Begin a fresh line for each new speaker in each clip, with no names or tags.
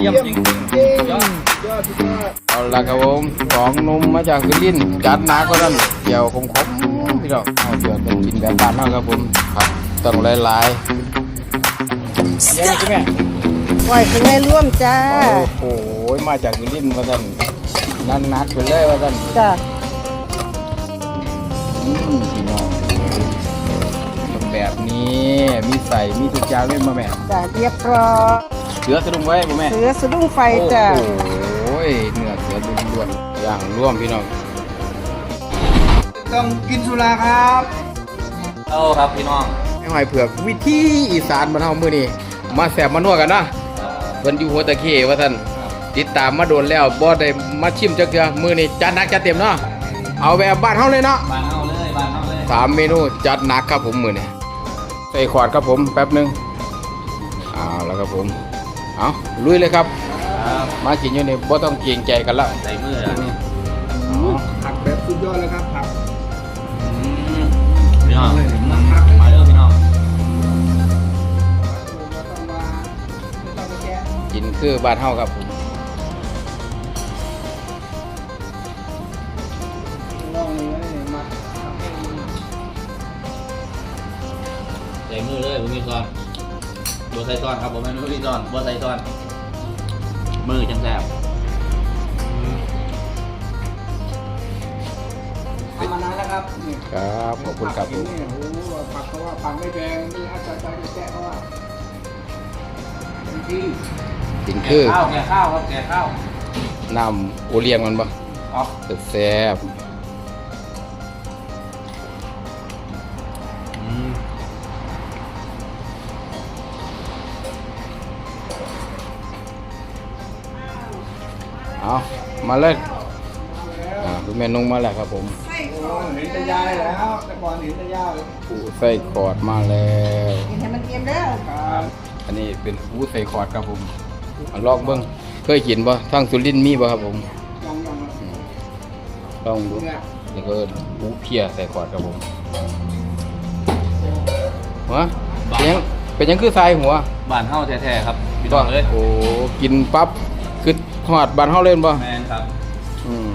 เยี่ยมจริงๆยอด
ยอดสุดยอด
เอาละครับผมสองหนุ่มมาจากสุรินทร์จัดหนักก็นั่นเกี่ยวคมคมๆพี่น้องเอาเดี๋ยวไปกินแบบบ้านเฮาครับผมครับต้องหลายๆยังไงคุณแม่
ปล่อยคะแนนร่วมจ้า
โอ้โหมาจากสุรินทร์ว่าท่านนั่นนักไปเลยว่าท่าน
จ้า
อืมพี่น้องแบบนี้มีใส่มีทุกอย่างเลยมาแม่
จ้าเรียบร้อย
เสือสะดุ้งไว้บ่แม่
เสือสะดุ้งไฟจ้า
โอ้โหเนื้อเสือล้วนๆอย่างร่วมพี่น้อง
ต้องกินสุราครับ
เอาครับพี่น้อง
ไอ้หอยเผือกวิธีอีสานบ้านเฮามื้อนี้มาแซ่บมานัวกันนะเพิ่นอยู่หัวตะเข้ว่าท่านติดตามมาโดนแล้วบ่ได้มาชิมจักเทื่อมื้อนี้จัดหนักจัดเต็มเนาะเอาแบบบ้านเฮาเลยเนาะ
บานเอาเลยบานเอาเลย
สามเมนูจัดหนักครับผมมื้อนี้ใส่ขวดครับผมแป๊บหนึงเอาแล้วครับผม เอาลุยเลยครับ
ครับ
มากินอยู่นี่บ่ต้องเกรงใจกันแล้ว
ใส่มือแล้วนี่
ผักแบบสุดยอดเลยครับผัก
พี่น้องมาเด้อพี่น้อง
ไม่ต้องมาไม่ต้องมาแกะ
กินคือบ้านเฮาครับผม
ลองเลยมาทำให้มัน
ใส่มือเลยผมมีซ้อน บัวใส่ซ้อนครับผมไม่มีซ้อนบัวใส่ซ้อน มือจังแซ่บ
ทำมานานแล้วครับนี่
ครับขอบคุณครับผม
นี่โอ้โหผักเขาว่าผักไม่แพงนี่อาจารย์จะแกะเขาว่าเป็นที่
กินคือ
ข้าวแกะข้าวครับแกะข้าว
น้ำโอเลี้ยงมันบ่
อ๋อ
แซ่บ
อื
เอามาเลยอ่าคุณแม่นุ่งมาแล้วครับผม
โอ้เห็นแต่ยายแล้วแต่ก่อนเห็นแต่ยายเลย
ปูใส่คอร์ดมาแล้ว
กินให้มันเกมเด้อ
ครับ
อันนี้เป็นปูใส่คอร์ดครับผมเอาลองเบิ่งเคยกินบ่ทางสุรินทร์มีบ่ครับผม
ยังยัง
ลองดู
เนี่ย
นี่ก็ปูเพียใส่คอร์ดครับผมหัวเป็นหยังเป็นหยังคือทรายหัว
บานเฮาแท้ๆครับพี่น้องเลย
โอ้กินปั๊บ คือทอดบ้านเฮาเล่นบ่
แมนครับ
อืม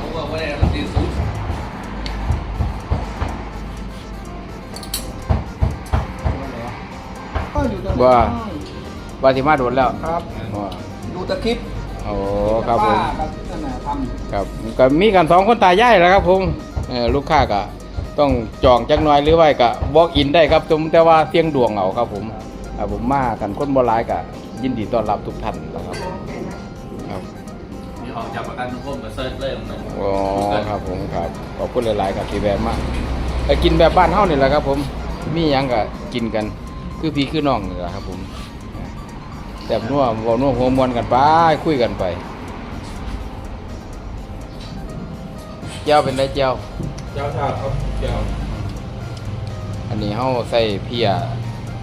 ผมบอกว่าได้รับดีสุด
ก็อยู่ตรง
ว่าว่าสิมาโดนแล้ว
ครับ
ว่า
ดูตะคลิป
โอ้ครับผม
ป้ากับนั่นน่ะทำ
ครับก็มีกันสองคนตายายแหล้วครับผมเอ่อลูกค้าก็ต้องจองจักหน่อยหรือว่าก็บอกอินได้ครับผมแต่ว่าเสียงดวงเอาครับผมครับผมมากันคนโบราณก็ยินดีต้อนรับทุกท่านนะครับครับ
มีออกจากประกันสังคมมาเซิร์ชเลยมัน
อ๋อครับผมครับขอบคุณหลาย ๆ ครับที่แบบมากไปกินแบบบ้านเฮานี่แหละครับ ผมมีหยังก็กินกัน คือพี่คือน้องนี่แหละครับ ผมแบบนัวเว้านัวหัวมวนกันไปคุยกันไป เจ้าเป็นไรเจ้า
เจ้าชาครับเจ้า
อันนี้เฮาใส่เพีย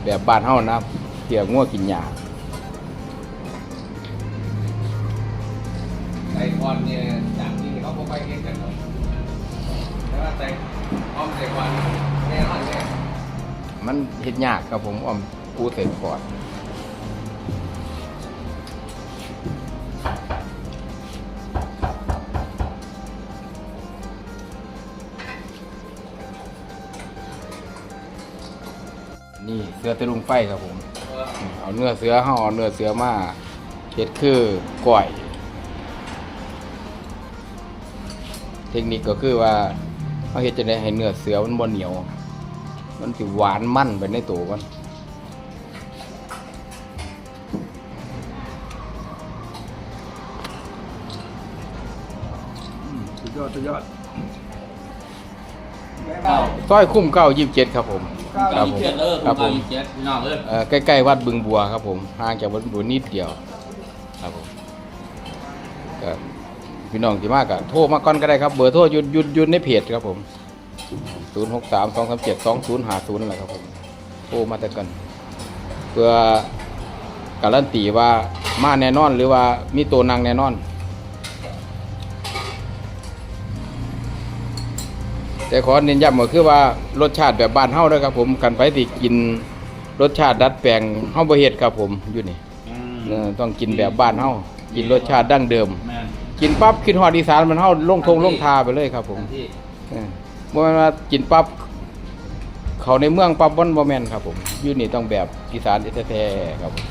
แบบบ้านเฮานะเพียงัวกินหญ้า
ใส่ควันเนี่ยจากที่เขาพกไปเก็บกันครับแต่ว่าใส่อ้อมใส่ควันแน่นอนแน่
มันเฮ็ดยากครับผมอ้อมปูใส่ก่อน นี่เสือตะลุงไฟครับผม เอาเนื้อเสือเฮาเอาเนื้อเสือมาเฮ็ดคือก้อย เทคนิคก็คือว่าเฮาเฮ็ดจังได๋ให้เนื้อเสือมันบ่เหนียว มันสิหวานมันไปในตัวมัน
สุดยอดสุดยอด
ข้าว
ซอยคุ้มเก้ายี่สิบเจ็ดครับผม ครับผม
เจ็ดเออ
ครับผม
เจ็ดพี่น้องเอ้ย
เอ่อใกล้ๆวัดบึงบัวครับผมห่างจากวัดบึงบัวนิดเดียว ครับผมก็พี่น้องที่มากอะโทรมาก่อนก็ได้ครับ เบอร์โทรหยุดหยุดหยุดในเพจครับผมศูนย์หกสามสองสามเจ็ดสองศูนย์หาศูนย์นั่นแหละครับผมโทรมาแต่กัน เพื่อการันตีว่ามาแน่นอนหรือว่ามีตัวนางแน่นอน แต่ขอเน้นย้ำก็คือว่ารสชาติแบบบ้านเฮาเด้อครับผมกันไปที่กินรสชาติดัดแปลงเฮาบ่เฮ็ดครับผมอยู่นี่
อืม
เออต้องกินแบบบ้านเฮากินรสชาติดั้งเดิม
แม่น
กินปั๊บกินฮอดอีสานมันเฮาลงทงลงทาไปเลยครับผม
ทันที่
เออบ่แม่นว่ากินปั๊บเขาในเมืองปั๊บบ่บ่แม่นครับผมอยู่นี่ต้องแบบอีสานแท้ๆครับผ
ม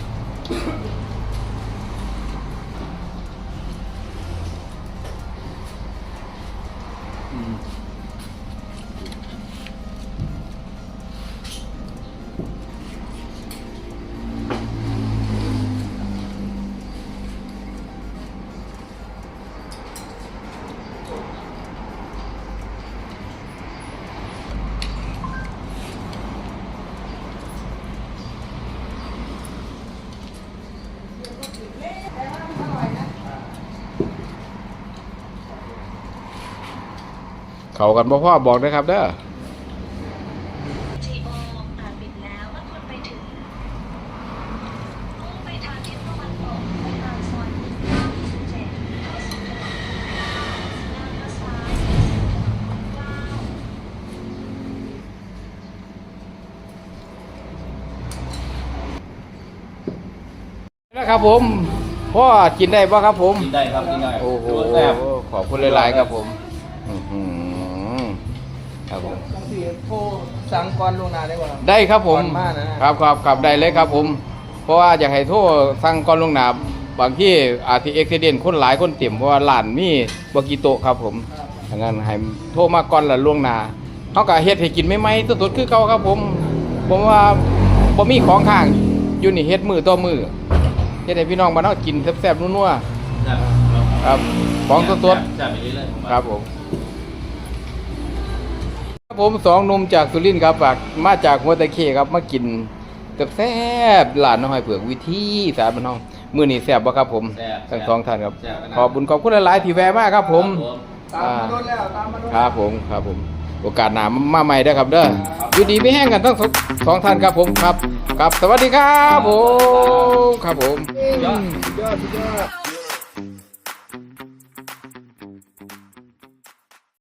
เขากันบ่พ่อบอกนะครับเด้อ
จีโออ่านปิดแล้วเมื่อคุณไปถึงมุ่งไปทางทิศตะวันตกไปทางซอย927ไปสู่ถนนหน้าเลี้ยวซ้ายไปสู่ถนน9
นะครับผมพ่อกินได้ป่ะครับ ผม
กินได้ครับกินได้
โอ้โห
แซ่บ
ขอบคุณหลายๆครับผมอื้อหือครับผม
บางทีโทรสั่งก่อนล่วงหน้าได้บ่ครับ
ได้ครับผม
ก่อนมานะครับ
ครับครับได้เลยครับผม เพราะว่าอยากให้โทรสั่งก่อนลวงหน้าบางที่อาจจะเอ็กซิเดนคนหลายคนเต็มเพราะว่าร้านมีบกิโตะครับผมดังนั้นให้โทรมาก่อนละล่วงหน้าเขาก็เฮ็ดให้กินไม่ไหมสดๆคือเก่าครับผม ผมว่าบ่มีของข้างอยู่นี่เฮ็ดมือต่อมือ เฮ็ดให้พี่น้องบ้านเฮากินแซ่บๆนัว
แซ่บ
ๆครับของสดๆ
แซ่บไปเรื่อยๆผมว่า
ครับผมครับผมสองหนุ่มจากสุรินทร์ครับฝากมาจากหัวตะเข้ครับมากินกับแซ่บหลานน้อยเผือกวิธีสารบันห้องมื้อนี้แซ่บบ่ครับผม
แซ่บ
ทั้งสองท่านครับ
แซ่บนะ
ขอบคุญขอบคุณหลายๆที่แวะมาครับผม
ตามมาโดนแล้วตามมาโดน
ครับผมครับผม โอกาสหน้ามาใหม่เด้อครับเด้ออยู่ดีไม่แห้งกันทั้งสองสองท่านครับผมครับ ครับสวัสดีครับผมครับผม
ยอดยอดยอด